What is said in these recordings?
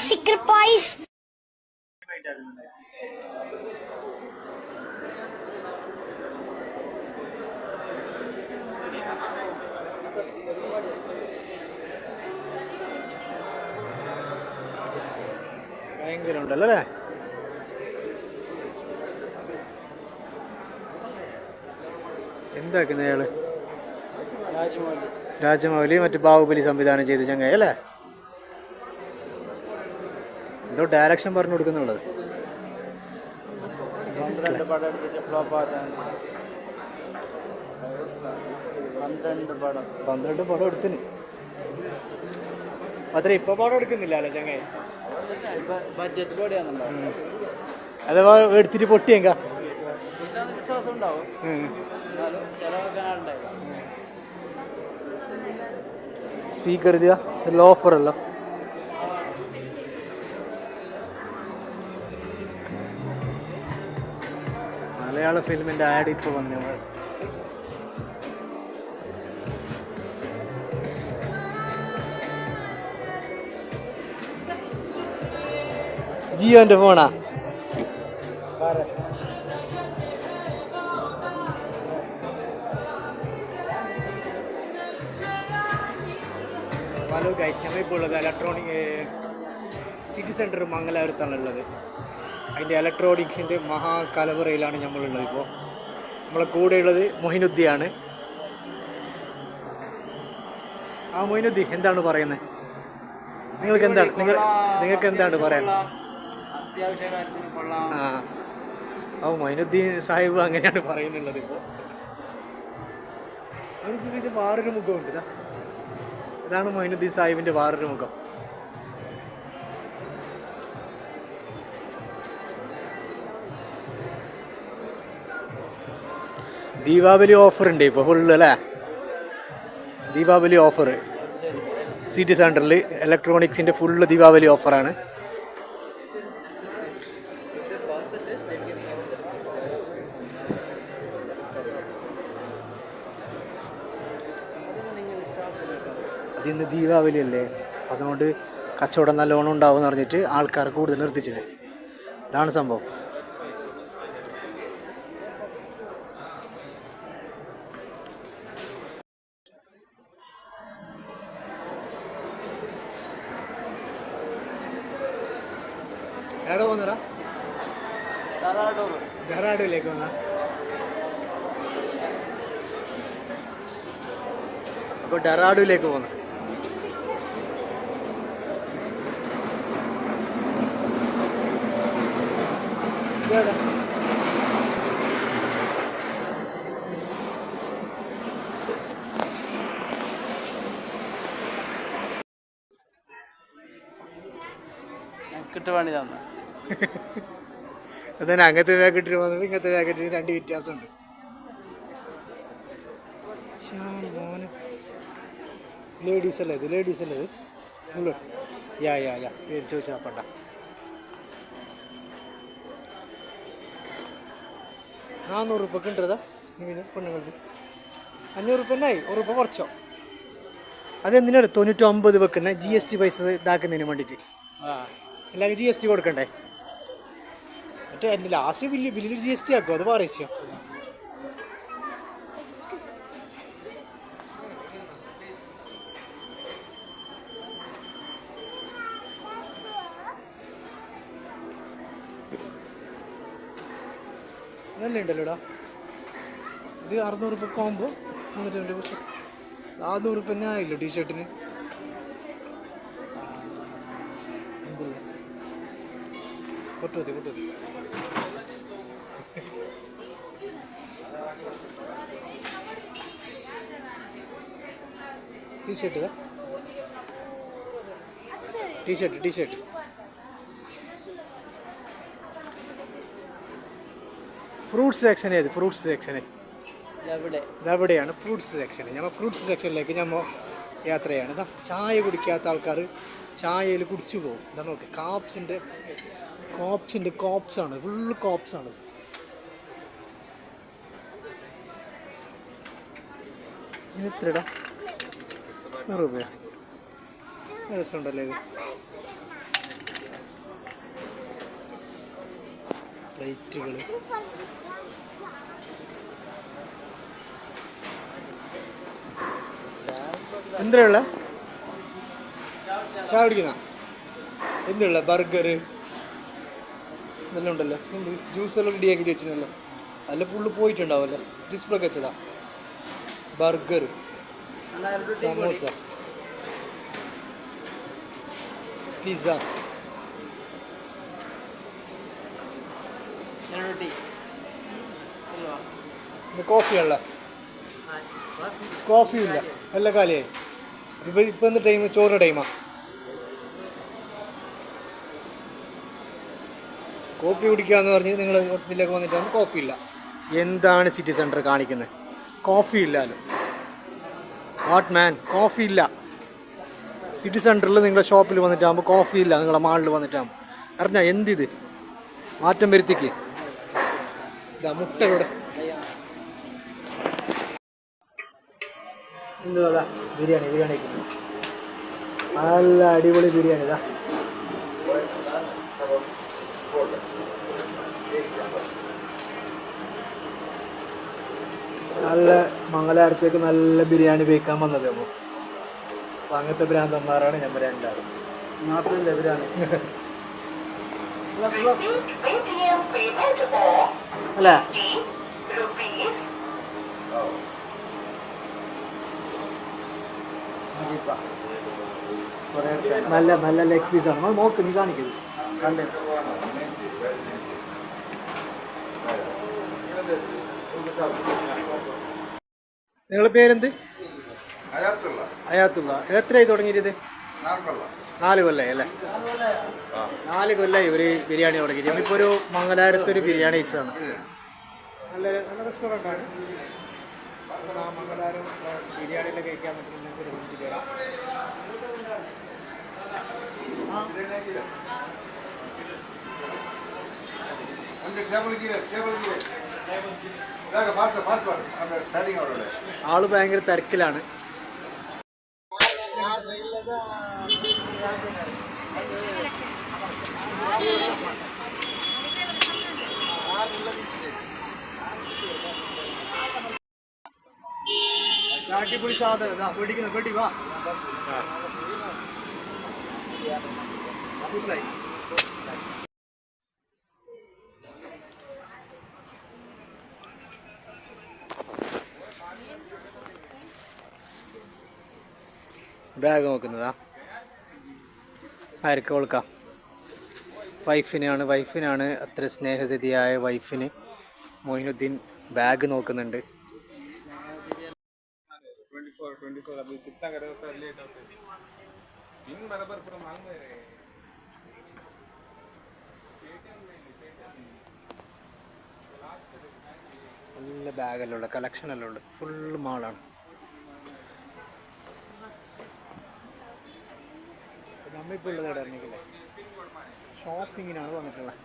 Sara, Sukurpa, Sacrifice. ഭയങ്കര ഉണ്ടല്ലോ അല്ലേ എന്താക്കുന്ന അയാള് രാജമൗലി രാജമൗലി മറ്റു ബാഹുബലി സംവിധാനം ചെയ്ത ചങ്ങായി അല്ലേ എന്തോ ഡയറക്ഷൻ പറഞ്ഞു കൊടുക്കുന്നുള്ളത്. പന്ത്രണ്ട് പടം എടുത്തിട്ട് ഫ്ലോപ്പ് ആ ചാൻസ് പന്ത്രണ്ട് പടം. പന്ത്രണ്ട് പടം എടുത്തിന്. അത്ര ഇപ്പൊ പടം എടുക്കുന്നില്ല അല്ലേ ചങ്ങായി? ബഡ്ജറ്റ് കൂടിയാണല്ലോ അഥവാ എടുത്തിട്ട് പൊട്ടിയെങ്ക. വിശ്വാസം ഉണ്ടാവും. ചിലവൊക്കെ സ്പീക്കർ ഇതാ ലോഫറല്ലോ മലയാള ഫിലിമിന്റെ ആഡ് ഇപ്പോൾ വന്നു. ജിയോന്റെ ഫോണാ. ഹലോ ഗൈസ് ഇപ്പോൾ ഉള്ളത് ഇലക്ട്രോണിക് സിറ്റി സെന്റർ മംഗലാപുരത്താണ് ഉള്ളത് അതിന്റെ ഇലക്ട്രോണിക്സിന്റെ മഹാകലവറയിലാണ് നമ്മളുള്ളത് ഇപ്പോൾ. നമ്മളെ കൂടെയുള്ളത് മൊഹിനുദ്ദിയാണ് ആ മൊഹിനുദ്ദി എന്താണ് പറയുന്നത്? നിങ്ങൾക്ക് എന്താണ് നിങ്ങൾ നിങ്ങൾക്ക് എന്താണ് പറയാൻ? ആ. മൊഹിനുദ്ദീൻ സാഹിബ് അങ്ങനെയാണ് പറയുന്നുള്ളത് ഇപ്പോൾ. അവർക്ക് വേറൊരു മുഖമുണ്ട് ഇതാ. ഇതാണ് മൊഹിനുദ്ദീൻ സാഹിബിന്റെ വേറൊരു മുഖം. ദീപാവലി ഓഫർ ഉണ്ട് ഇപ്പോൾ ഫുള്ള് അല്ലേ? ദീപാവലി ഓഫർ. സിറ്റി സെന്ററിൽ ഇലക്ട്രോണിക്സിന്റെ ഫുള്ള് ദീപാവലി ഓഫറാണ്. അതിന്ന് ദീപാവലി അല്ലേ? അതുകൊണ്ട് കച്ചവടം നല്ലോണം ഉണ്ടാവും എന്ന് പറഞ്ഞിട്ട് ആൾക്കാർ കൂടുതൽ നിർത്തിച്ചിട്ട് ഇതാണ് സംഭവം. എവിടെ പോകുന്നടാ? ഡെറാഡൂലേക്ക് വന്ന. അപ്പോൾ ഡെറാഡൂലേക്ക് പോകുന്നു കിട്ടുവാണി തന്ന. അതന്നെ അങ്ങനത്തെ പാക്കറ്റിൽ വന്നത്. ഇങ്ങനത്തെ പാക്കറ്റിന് രണ്ട് വ്യത്യാസമുണ്ട്. ലേഡീസ് അല്ലേ ഇത്? ലേഡീസ് അല്ലേ ഇത്? യാ യാ യാ. പേര് ചോദിച്ചാൽ പണ്ട. നാനൂറ് ഉപ്പൊക്കെ ഉണ്ടതാ ഇങ്ങനെ പെണ്ണുങ്ങൾക്ക്. അഞ്ഞൂറ് റുപ്യ തന്നെയായി ഒരു റുപ്യ കുറച്ചോ? അതെന്തിനാണ്? തൊണ്ണൂറ്റി ഒമ്പത് വെക്കുന്ന ജി എസ് ടി പൈസ ഇതാക്കുന്നതിന് വേണ്ടിയിട്ട്. എല്ലാവർക്കും ജി എസ് ടി കൊടുക്കണ്ടേ? മറ്റേ എന്റെ ലാസ്റ്റ് ബില്ല് ബില്ലിൽ ജി എസ് ടി ആക്കും അത് പറയിച്ചോ ഉണ്ടല്ലോടാ ഇത് അറുന്നൂറ് രൂപ കോമ്പോ മുന്നൂറ്റി രൂപ നാനൂറ് രൂപ തന്നെ ആയില്ലോ ടീഷർട്ടിന് എന്തില്ല കൊട്ടുമതി കൊട്ടുമതി ടീഷർട്ട് ഇതാ. T shirt T shirt fruits section ഏത്? ഫ്രൂട്ട്സ് സെക്ഷന് ഇതവിടെയാണ് ഫ്രൂട്ട്സ് സെക്ഷൻ ഞമ്മ ഫ്രൂട്ട്സ് സെക്ഷനിലേക്ക് ഞമ്മ യാത്രയാണ്. ചായ കുടിക്കാത്ത ആൾക്കാർ ചായയിൽ കുടിച്ചു പോകും. നമുക്ക് കാപ്സിന്റെ കോപ്സിന്റെ കോപ്സ് ആണ്. ഫുള്ള് കോപ്സ് ആണ്. ഇത് എത്രടാ? നൂറ് രസമുണ്ടല്ലേ ഇത്? പ്ലേറ്റുകൾ എന്തിനുള്ള ചായ കുടിക്കുന്ന എന്തിനുള്ള ബർഗർ ഇതെല്ലാം ഉണ്ടല്ലോ ജ്യൂസ് എല്ലാം റെഡി ആക്കി വെച്ചിട്ടുണ്ടല്ലോ അല്ല പുള്ളി പോയിട്ടുണ്ടാവല്ലോ. ഡിസ്പ്ലേ വെച്ചതാ. ബർഗർ സമോസ. പിസ കോഫി കോഫിയില്ല കോഫി കാലിയായി. ഇപ്പം ഇപ്പം ടൈം ചോറിന്റെ ടൈമാണ് കോപ്പി കുടിക്കാന്ന് പറഞ്ഞ് നിങ്ങൾ ഹോട്ടലിലേക്ക് വന്നിട്ടാണ് കോഫി ഇല്ല. എന്താണ് സിറ്റി സെന്റർ കാണിക്കുന്നത് കോഫി ഇല്ലല്ലോ വാട്ട് മാൻ കോഫി ഇല്ല. സിറ്റി സെന്ററിൽ നിങ്ങളുടെ ഷോപ്പിൽ വന്നിട്ടാകുമ്പോൾ കോഫി ഇല്ല നിങ്ങളുടെ മാളിൽ വന്നിട്ടാകുമ്പോൾ അറിഞ്ഞാൽ എന്തിത്? മാറ്റം വരുത്തിക്ക്. ഇതാ മുട്ടയുടെ എന്തുവാ ബിരിയാണി ബിരിയാണി നല്ല അടിപൊളി ബിരിയാണി ഇതാ. നല്ല മംഗലാരത്തേക്ക് നല്ല ബിരിയാണി വയ്ക്കാൻ വന്നത് അപ്പോൾ അപ്പം അങ്ങനത്തെ ഭ്രാന്തന്മാരാണ് ഞാൻ രണ്ടാളും. നാട്ടിലല്ലേ ബിരിയാണി അല്ലേ. നല്ല നല്ല ലെഗ് പീസാണ് നോക്ക് നീ കാണിക്കരുത് കണ്ടേ. നിങ്ങളുടെ പേരെന്ത്? അയാത്തുള്ള. ഇത് എത്രയായി തുടങ്ങിയത്? നാല് കൊല്ലായി അല്ലേ? നാല് കൊല്ലായി ഒരു ബിരിയാണി തുടങ്ങി നമ്മളിപ്പോൾ ഒരു മംഗലാരത്ത് ഒരു ബിരിയാണി കഴിച്ചതാണ്. നല്ല നല്ല ബിരിയാണിയിലൊക്കെ കഴിക്കാൻ പറ്റുന്ന ഒരു റൂമിൽ ടേബിൾ ടേബിൾ ടേബിൾ ആള് ഭയങ്കര തിരക്കിലാണ് അടിപൊളി സാധനം ഇതാ പേടിക്കുന്നു പേടി വാ മനസ്സിലായി ബാഗ് നോക്കുന്നതാ. ആർക്ക് കൊടുക്കാം വൈഫിനാണ് വൈഫിനാണ് അത്ര സ്നേഹസതിയായ വൈഫിന് മൊയിനുദ്ദീൻ ബാഗ് നോക്കുന്നുണ്ട്. നല്ല ബാഗെല്ലാം ഉള്ള കളക്ഷൻ എല്ലാം ഉണ്ട് ഫുള്ള് മാളാണ് നമ്മിപ്പോൾ ഉള്ളത് ഇടയില്ലേ ഷോപ്പിങ്ങിനാണ് വന്നിട്ടുള്ളത്.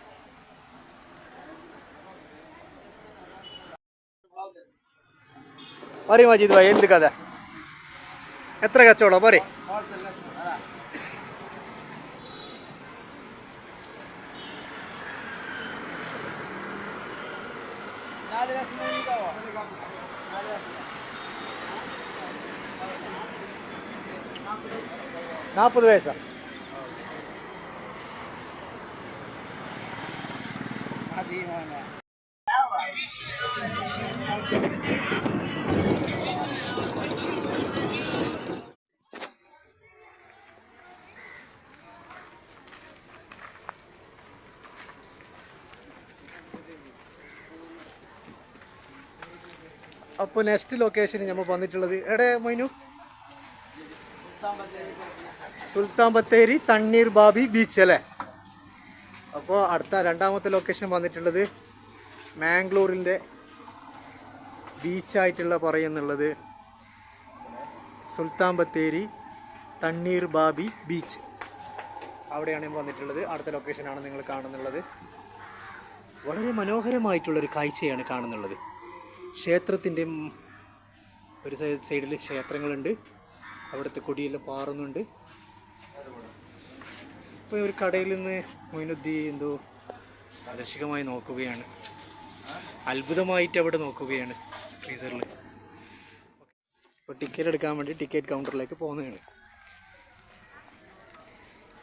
പറയും മജീദ് ഭായ് എന്ത് കഥ? എത്ര കച്ചവടം? പറയും. നാൽപ്പത് വയസ്സാണ് അപ്പോൾ നെക്സ്റ്റ് ലൊക്കേഷന് നമ്മൾ വന്നിട്ടുള്ളത്. എവിടെ മൈനു സുൽത്താൻ ബത്തേരി തണ്ണീർ ബാബി ബീച്ച് അല്ലേ? അപ്പോൾ അടുത്ത രണ്ടാമത്തെ ലൊക്കേഷൻ വന്നിട്ടുള്ളത് മാംഗ്ലൂരിന്റെ ബീച്ചായിട്ടുള്ള പറയുന്നുള്ളത് സുൽത്താൻ ബത്തേരി തണ്ണീർ ബാബി ബീച്ച് അവിടെയാണ് വന്നിട്ടുള്ളത്. അടുത്ത ലൊക്കേഷനാണ് നിങ്ങൾ കാണുന്നുള്ളത്. വളരെ മനോഹരമായിട്ടുള്ളൊരു കാഴ്ചയാണ് കാണുന്നുള്ളത്. ക്ഷേത്രത്തിന്റെ ഒരു സൈഡിൽ ക്ഷേത്രങ്ങളുണ്ട്. അവിടുത്തെ കൊടിയെല്ലാം പാറുന്നുണ്ട്. ഇപ്പോൾ ഒരു കടയിൽ നിന്ന് മൊയിനുദ്ദീൻ എന്തോ പ്രാദേശികമായി നോക്കുകയാണ്. അത്ഭുതമായിട്ട് അവിടെ നോക്കുകയാണ് ഫ്രീസറിൽ ഇപ്പോൾ ടിക്കറ്റ് എടുക്കാൻ വേണ്ടി ടിക്കറ്റ് കൗണ്ടറിലേക്ക് പോകുന്നതാണ്.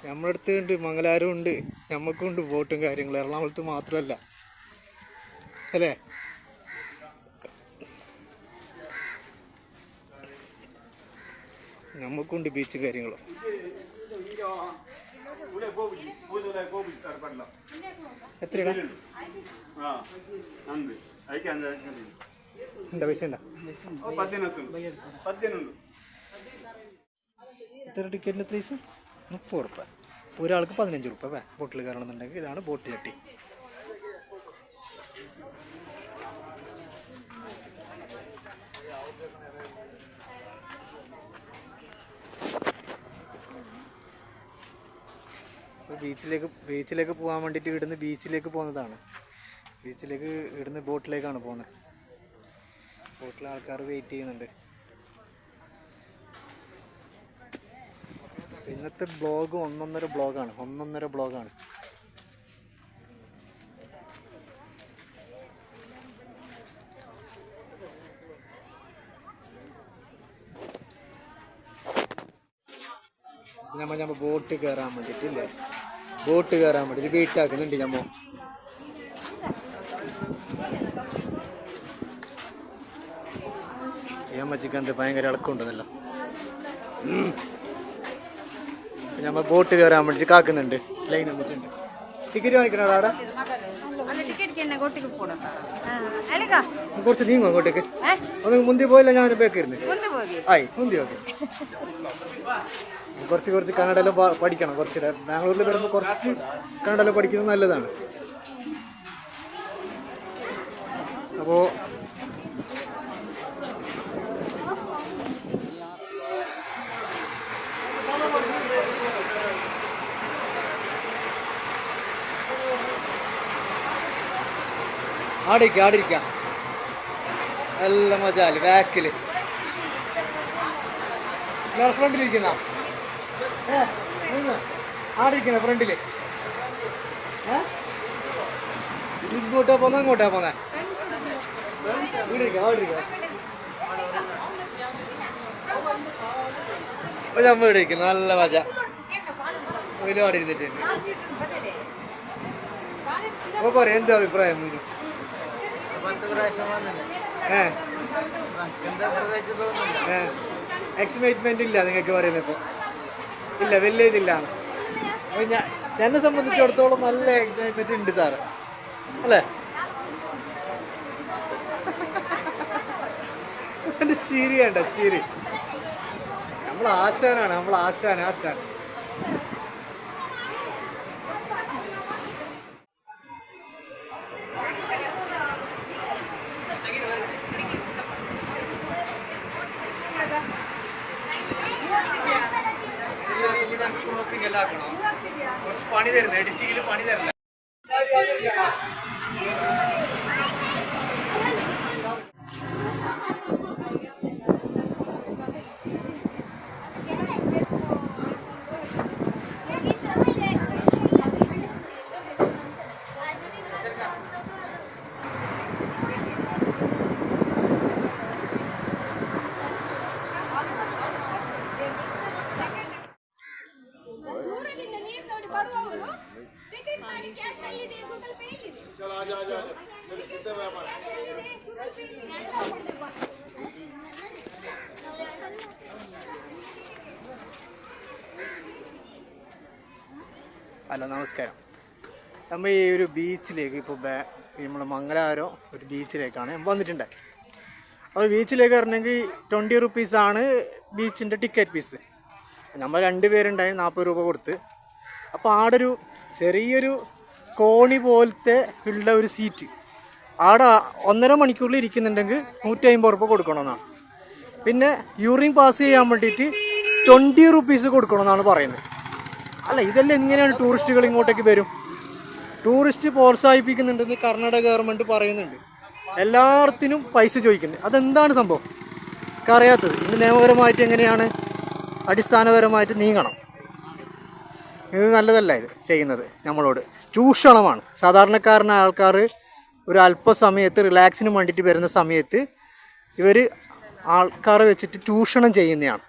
നമ്മുടെ അടുത്ത് ഉണ്ട് മംഗലാരും ഉണ്ട് നമുക്കുണ്ട് ബോട്ടും കാര്യങ്ങളും. എറണാകുളത്ത് മാത്രമല്ല അല്ലേ? നമുക്കുണ്ട് ബീച്ച് കാര്യങ്ങളും. എത്രയാണ് ഉണ്ടോ? പൈസ ഉണ്ടോ? എത്ര ടിക്കറ്റിന് എത്ര പൈസ മുപ്പത് ഉറുപ്പ. ഒരാൾക്ക് പതിനഞ്ച് ഉറുപ്പ വേ ബോട്ടിൽ കയറണമെന്നുണ്ടെങ്കിൽ ഇതാണ് ബോട്ട് ചട്ടി ബീച്ചിലേക്ക് ബീച്ചിലേക്ക് പോകാൻ വേണ്ടിയിട്ട് ഇവിടുന്ന് ബീച്ചിലേക്ക് പോകുന്നതാണ്. ബീച്ചിലേക്ക് ഇവിടുന്ന് ബോട്ടിലേക്കാണ് പോകുന്നത്. ബോട്ടിൽ ആൾക്കാർ വെയിറ്റ് ചെയ്യുന്നുണ്ട്. ഇന്നത്തെ ബ്ലോഗ് ഒന്നൊന്നര ബ്ലോഗാണ് ഒന്നൊന്നര ബ്ലോഗാണ് ഞമ്മ ഞമ്മ ബോട്ട് കയറാൻ വേണ്ടിട്ടില്ലേ ബോട്ട് കയറാൻ വേണ്ടിയിട്ട് വീട്ടാക്കുന്നുണ്ട് ഞമ്മോ അമ്മച്ചിക്ക് എന്ത് ഭയങ്കര ഇളക്കമുണ്ടെന്നല്ല. ഞമ്മ ബോട്ട് കയറാൻ വേണ്ടിട്ട് കാക്കുന്നുണ്ട്. ലൈൻ വന്നിട്ടുണ്ട്. ടിക്കറ്റ് വാങ്ങിക്കണോ അവിടെ? കുറച്ച് നീങ്ങോ അങ്ങോട്ടേക്ക്? ഒന്ന് മുന്തി പോയില്ല ഞാൻ ബേക്ക് ആയി മുന്തി ഓക്കെ. കുറച്ച് കുറച്ച് കന്നഡയെല്ലാം പ- പഠിക്കണം. കുറച്ച് ബാംഗ്ലൂരിൽ വരുമ്പോൾ കുറച്ച് കന്നഡയെല്ലാം പഠിക്കുന്നത് നല്ലതാണ്. അപ്പോൾ ആടിരിക്കാം ആടിരിക്കാം. നല്ല മജാൽ ബാക്കിൽ ഫ്രണ്ടിലിരിക്കുന്ന ആടിരിക്കുന്ന ഫ്രണ്ടിൽ? ഇങ്ങോട്ടാ പോന്ന അങ്ങോട്ടാ പോന്നെ. ഇവിടെ ഇരിക്കാം അവിടെ ഇരിക്കാം ഒരു അമ്മ ഇവിടെ ഇരിക്കുന്നു നല്ല മജ ഒരുപാട് ഇരുന്നിട്ടുണ്ട് ഓ പറയാം എന്താ അഭിപ്രായം ഏ? എക്സൈറ്റ്മെന്റ് ഇല്ല നിങ്ങൾക്ക് പറയുന്നത് ഇപ്പോൾ ഇല്ല വലിയ ഇതില്ല അപ്പോൾ ഞാൻ എന്നെ സംബന്ധിച്ചിടത്തോളം നല്ല എക്സൈറ്റ്മെന്റ് ഉണ്ട് സാറ്. അല്ലേ? എന്റെ ചിരി നമ്മൾ ആശാനാണ് നമ്മൾ ആശാൻ ആശാൻ. ക്രോപ്പിംഗ് കുറച്ച് പണി തരുന്നത് എഡിറ്റിങ്ങിൽ പണി തരില്ല कितने ഹലോ നമസ്കാരം. നമ്മൾ ഈ ഒരു ബീച്ചിലേക്ക് ഇപ്പോൾ ബേ നമ്മുടെ മംഗലാപുരം ഒരു ബീച്ചിലേക്കാണ് വന്നിട്ടുണ്ട്. അപ്പോൾ ബീച്ചിലേക്ക് പറഞ്ഞെങ്കിൽ ട്വന്റി റുപ്പീസാണ് ബീച്ചിന്റെ ടിക്കറ്റ് ഫീസ് നമ്മൾ രണ്ട് പേരുണ്ടായി നാൽപ്പത് രൂപ കൊടുത്ത്. അപ്പോൾ ആടൊരു ചെറിയൊരു കോണി പോലത്തെ ഉള്ള ഒരു സീറ്റ്. ആടെ ഒന്നര മണിക്കൂറിൽ ഇരിക്കുന്നുണ്ടെങ്കിൽ നൂറ്റി അമ്പത് റുപ്യ കൊടുക്കണമെന്നാണ്. പിന്നെ യൂറിൻ പാസ് ചെയ്യാൻ വേണ്ടിയിട്ട് ട്വന്റി റുപ്പീസ് കൊടുക്കണമെന്നാണ് പറയുന്നത്. അല്ല ഇതെല്ലാം എങ്ങനെയാണ് ടൂറിസ്റ്റുകൾ ഇങ്ങോട്ടേക്ക് വരും? ടൂറിസ്റ്റ് പ്രോത്സാഹിപ്പിക്കുന്നുണ്ടെന്ന് കർണാടക ഗവൺമെന്റ് പറയുന്നുണ്ട്. എല്ലാത്തിനും പൈസ ചോദിക്കുന്നത് അതെന്താണ് സംഭവം? അറിയാത്തത് ഇത് നിയമപരമായിട്ട് എങ്ങനെയാണ്? അടിസ്ഥാനപരമായിട്ട് നീങ്ങണം. ഇത് നല്ലതല്ല ഇത് ചെയ്യുന്നത് നമ്മളോട്. ചൂഷണമാണ്. സാധാരണക്കാരനായ ആൾക്കാർ ഒരു അല്പസമയത്ത് റിലാക്സിന് വേണ്ടിയിട്ട് വരുന്ന സമയത്ത് ഇവർ ആൾക്കാരെ വെച്ചിട്ട് ചൂഷണം ചെയ്യുന്നതാണ്.